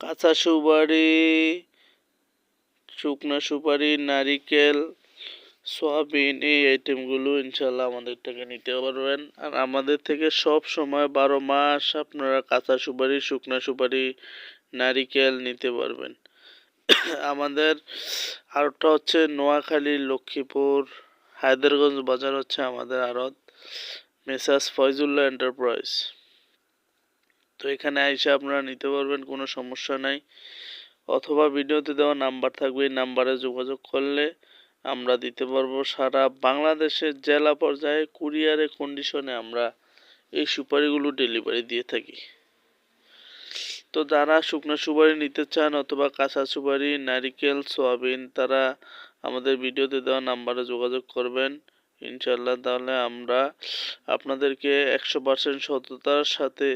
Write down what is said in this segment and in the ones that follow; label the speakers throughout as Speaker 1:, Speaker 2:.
Speaker 1: কাঁচা সুপারি, শুকনা সুপারি, নারিকেল, সয়াবিন, এই আইটেমগুলো ইনশাল্লাহ আমাদের থেকে নিতে পারবেন। আর আমাদের থেকে সব সময় বারো মাস আপনারা কাঁচা সুপারি, শুকনা সুপারি, নারিকেল নিতে পারবেন। আমাদের আরটা হচ্ছে নোয়াখালী, লক্ষ্মীপুর হায়দারগঞ্জ বাজার হচ্ছে আমাদের আরত মেসাস ফয়জুল্লাহ এন্টারপ্রাইজ। এখানে আইসা আপনারা নিতে পারবেন, কোনো সমস্যা নাই। অথবা ভিডিওতে দেওয়া নাম্বার থাকবে, এই নাম্বারে যোগাযোগ করলে আমরা দিতে পারব সারা বাংলাদেশের জেলা পর্যায়ে কুরিয়ারে কন্ডিশনে আমরা এই সুপারিগুলো ডেলিভারি দিয়ে থাকি। তো যারা শুকনো সুপারি নিতে চান অথবা কাঁচা সুপারি, নারিকেল, সোয়াবিন, তারা আমাদের ভিডিওতে দেওয়া নাম্বারে যোগাযোগ করবেন। ইনশাল্লাহ তাহলে আমরা আপনাদেরকে একশো পার্সেন্ট সততার সাথে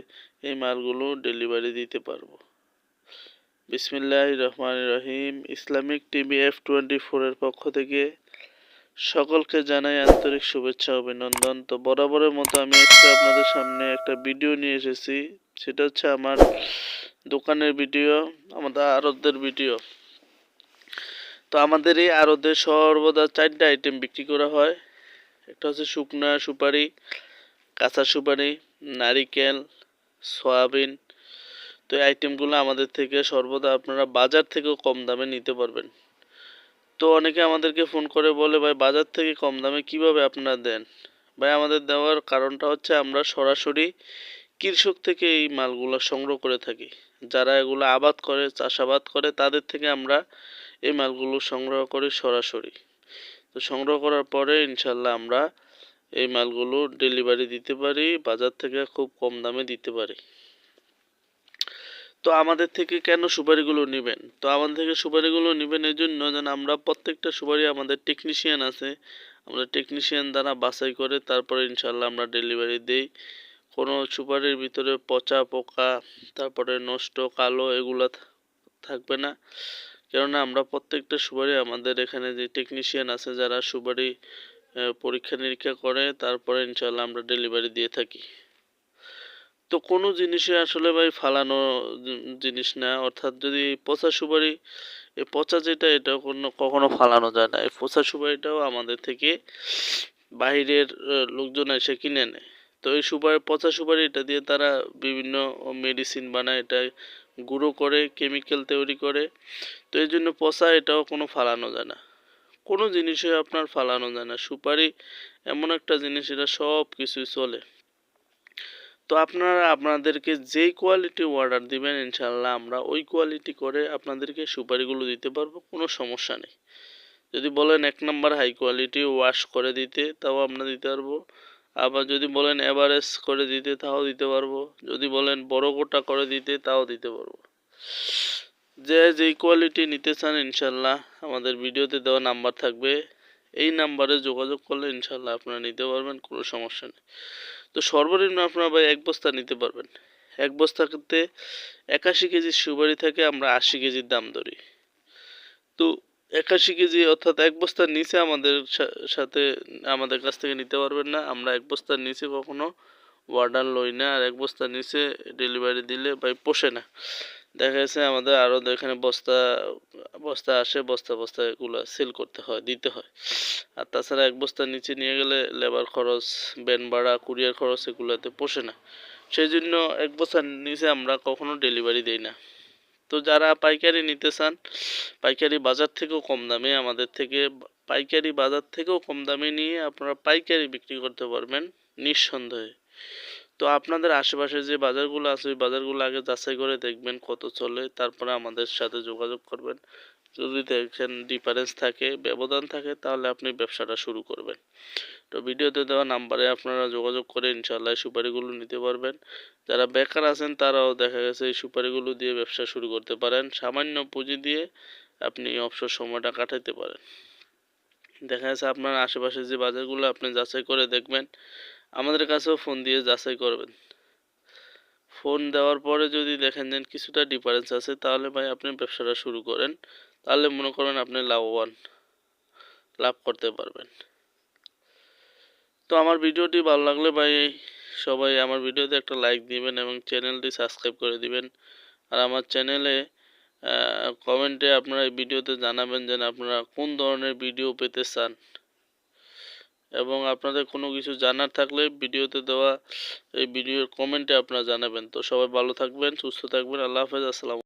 Speaker 1: এই মালগুলো ডেলিভারি দিতে পারব। বিসমিল্লাহ রহমান রহিম ইসলামিক টিভি এফ টোয়েন্টি ফোরের পক্ষ থেকে সকলকে জানাই আন্তরিক শুভেচ্ছা, অভিনন্দন। তো বরাবরের মতো আমি আজকে আপনাদের সামনে একটা ভিডিও নিয়ে এসেছি। সেটা হচ্ছে আমার দোকানের ভিডিও আমাদের আরবদের ভিডিও তো আমাদের এই আরতে সর্বদা চারটা আইটেম বিক্রি করা হয়। একটা হচ্ছে শুকনা সুপারি, কাঁচা সুপারি, নারিকেল সয়াবিন, তো এই আইটেমগুলো আমাদের থেকে সর্বদা আপনারা বাজার থেকেও কম দামে নিতে পারবেন। তো অনেকে আমাদেরকে ফোন করে বলে, ভাই, বাজার থেকে কম দামে কীভাবে আপনারা দেন? ভাই, আমাদের দেওয়ার কারণটা হচ্ছে আমরা সরাসরি কৃষক থেকে এই মালগুলো সংগ্রহ করে থাকি। যারা এগুলো আবাদ করে, চাষাবাদ করে, তাদের থেকে আমরা এই মালগুলো সংগ্রহ করি সরাসরি। তো সংগ্রহ করার পরে ইনশাল্লাহ আমরা এই মালগুলো ডেলিভারি দিতে পারি, বাজার থেকে খুব কম দামে দিতে পারি। তো আমাদের থেকে কেন সুপারিগুলো নেবেন? তো আমাদের থেকে সুপারিগুলো নেবেন এই জন্য যেন আমরা প্রত্যেকটা সুপারি আমাদের টেকনিশিয়ান আছে, আমরা টেকনিশিয়ান দ্বারা বাছাই করে তারপরে ইনশাল্লাহ আমরা ডেলিভারি দিই। কোনো সুপারির ভিতরে পচা, পোকা, তারপরে নষ্ট, কালো এগুলো থাকবে না। কেননা আমরা প্রত্যেকটা সুপারি আমাদের এখানে যে টেকনিশিয়ান আছে যারা সুপারি পরীক্ষা নিরীক্ষা করে, তারপরে ইনশাল্লাহ আমরা ডেলিভারি দিয়ে থাকি। তো কোনো জিনিসে আসলে ভাই ফালানো জিনিস না। অর্থাৎ যদি পচা সুপারি, এই পচা যেটা, এটা কোনো, কখনো ফালানো যায় না। এই পচা সুপারিটাও আমাদের থেকে বাইরের লোকজন এসে কিনে নেয়। তো এই সুপারি, পচা সুপারি এটা দিয়ে তারা বিভিন্ন মেডিসিন বানায়, এটা গুঁড়ো করে কেমিক্যাল তৈরি করে। তো এই জন্য পচা এটাও কোনো ফালানো যায় না। কোনো জিনিসে আপনার ফালানো যায় না। সুপারি এমন একটা জিনিস, এটা সব কিছুই চলে। তো আপনারা, আপনাদেরকে যেই কোয়ালিটি অর্ডার দিবেন ইনশাল্লাহ আমরা ওই কোয়ালিটি করে আপনাদেরকে সুপারিগুলো দিতে পারব, কোনো সমস্যা নেই। যদি বলেন এক নাম্বার হাই কোয়ালিটি ওয়াশ করে দিতে, তাও আমরা দিতে পারব। আবার যদি বলেন এভারেজ করে দিতে, তাও দিতে পারব। যদি বলেন বড় গোটা করে দিতে, তাও দিতে পারব। যে যেই কোয়ালিটি নিতে চান ইনশাল্লাহ, আমাদের ভিডিওতে দেওয়া নাম্বার থাকবে। এই নাম্বারে যোগাযোগ করলে ইনশাল্লাহ আপনারা নিতে পারবেন, কোনো সমস্যা নেই। তো সর্বনিম্ন আপনারা ভাই এক বস্তা নিতে পারবেন। এক বস্তাতে একাশি কেজি সুপারি থাকে, আমরা আশি কেজির দাম ধরি। তো একাশি কেজি অর্থাৎ এক বস্তার নিচে আমাদের সাথে আমাদের কাছ থেকে নিতে পারবেন না। আমরা এক বস্তার নিচে কখনো অর্ডার লই না, আর এক বস্তার নিচে ডেলিভারি দিলে ভাই পোষে না। দেখা যাচ্ছে আমাদের আরও এখানে বস্তা বস্তা আসে, বস্তা বস্তা এগুলো সেল করতে হয়, দিতে হয়। আর তাছাড়া এক বস্তার নিচে নিয়ে গেলে লেবার খরচ ব্যান ভাড়া কুরিয়ার খরচ এগুলোতে পোষে না। সেই জন্য এক বস্তার নিচে আমরা কখনো ডেলিভারি দিই না। তো যারা পাইকারি নিতে চান, পাইকারি বাজার থেকেও কম দামে আমাদের থেকে, পাইকারি বাজার থেকেও কম দামে নিয়ে আপনারা পাইকারি বিক্রি করতে পারবেন নিঃসন্দেহে। তো আপনাদের আশেপাশে যে বাজারগুলো আছে, ওই বাজারগুলো আগে যাচাই করে দেখবেন কত চলে, তারপরে আমাদের সাথে যোগাযোগ করবেন। যদি দেখেন ডিফারেন্স থাকে, ব্যবধান থাকে, তাহলে আপনি ব্যবসাটা শুরু করবেন। তো ভিডিওতে দেওয়া নাম্বারে আপনারা যোগাযোগ করে ইনশাল্লাহ সুপারিগুলো নিতে পারবেন। যারা বেকার আছেন, তারাও দেখা গেছে এই সুপারিগুলো দিয়ে ব্যবসা শুরু করতে পারেন। সামান্য পুঁজি দিয়ে আপনি অবসর সময়টা কাটাতে পারেন। দেখা যাচ্ছে আপনার আশেপাশে যে বাজারগুলো আপনি যাচাই করে দেখবেন আমাদের কাছেও ফোন দিয়ে যাচাই করবেন। ফোন দেওয়ার পরে যদি দেখেন যে কিছুটা ডিফারেন্স আছে, তাহলে ভাই আপনি ব্যবসাটা শুরু করেন। তাহলে মনে করেন আপনি লাভবান, লাভ করতে পারবেন। তো আমার ভিডিওটি ভালো লাগলে ভাই সবাই আমার ভিডিওতে একটা লাইক দিবেন এবং চ্যানেলটি সাবস্ক্রাইব করে দিবেন। আর আমার চ্যানেলে কমেন্টে আপনারা এই ভিডিওতে জানাবেন যেন আপনারা কোন ধরনের ভিডিও পেতে চান। এবং আপনাদের কোনো কিছু জানার থাকলে ভিডিওতে দেওয়া এই ভিডিওর কমেন্টে আপনারা জানাবেন। তো সবাই ভালো থাকবেন, সুস্থ থাকবেন। আল্লাহ হাফেজ, আসসালাম